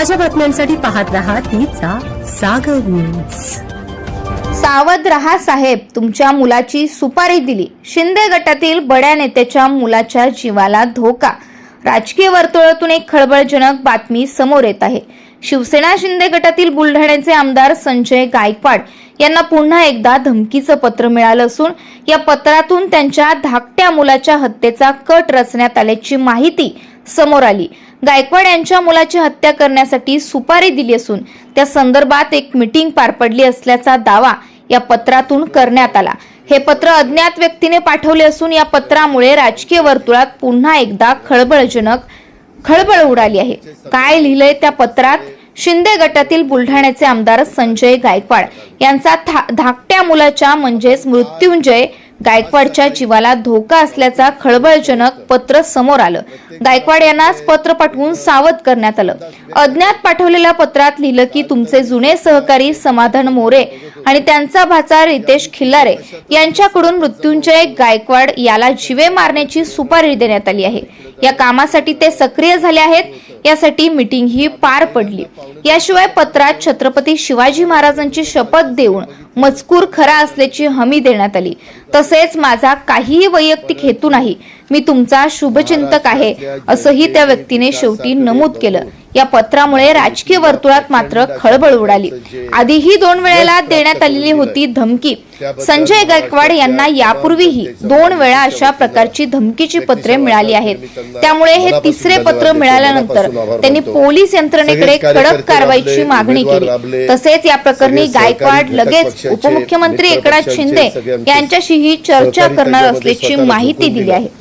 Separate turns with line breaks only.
ताज्या बातम्यांसाठी पाहत रहा तिचा सागर न्यूज
सावध रहा साहेब तुमच्या मुलाची सुपारी दिली. शिंदे गटातील बड्या नेत्याच्या मुलाच्या जीवाला धोका. राजकीय वर्तुळातून एक खळबळजनक बातमी समोर येत आहे. शिवसेना शिंदे गटातील बुलढाण्याचे आमदार संजय गायकवाड यांना पुन्हा एकदा धमकीचं पत्र मिळालं असून या पत्रातून त्यांच्या धाकट्या मुलाच्या हत्येचा कट रचण्यात आल्याची माहिती समोर आली. गायकवाड यांच्या मुलाची हत्या करण्यासाठी सुपारी दिली असून त्या संदर्भात एक मिटिंग पार पडली असल्याचा दावा या पत्रातून करण्यात आला. हे पत्र अज्ञात व्यक्तीने पाठवले असून या पत्रामुळे राजकीय वर्तुळात पुन्हा एकदा खळबळजनक खळबळ उडाली आहे. काय लिहिलंय त्या पत्रात? शिंदे गटातील बुलढाण्याचे आमदार संजय गायकवाड यांचा धाकट्या मुलाच्या म्हणजेच मृत्युंजय गायकवाडच्या जीवाला धोका असल्याचा खळबळजनक पत्र समोर आलं. गायकवाड यांनाच पत्र पाठवून सावध करण्यात आलं. अज्ञात पाठवलेल्या पत्रात लिहिलं की तुमचे जुने सहकारी समाधान मोरे आणि त्यांचा भाचा रितेश खिल्लारे यांच्याकडून मृत्युंजय गायकवाड याला जीवे मारण्याची सुपारी देण्यात आली आहे. या कामासाठी ते सक्रिय झाले आहेत. यासाठी मीटिंग ही पार पडली. याशिवाय पत्रात छत्रपती शिवाजी महाराजांची शपथ देऊन मजकूर खरा असल्याची हमी देण्यात आली. तसेच माझा काहीही वैयक्तिक हेतू नाही. मी तुमचा शुभचिंतक आहे असंही त्या व्यक्तीने शेवटी नमूद केलं. या पत्रामुळे राजकीय वर्तुळात मात्र खळबळ उडाली. आधीही दोन वेळेला देण्यात आलेली होती धमकी. संजय गायकवाड यांना यापूर्वीही दोन वेळा अशा प्रकारची धमकीची पत्रे मिळाली आहेत. त्यामुळे हे तिसरे पत्र मिळाल्यानंतर त्यांनी पोलीस यंत्रणेकडे कडक कारवाईची मागणी केली. तसेच या प्रकरणी गायकवाड लगेच उपमुख्यमंत्री एकनाथ शिंदे यांच्याशीही चर्चा करणार असल्याची माहिती दिली. आहे.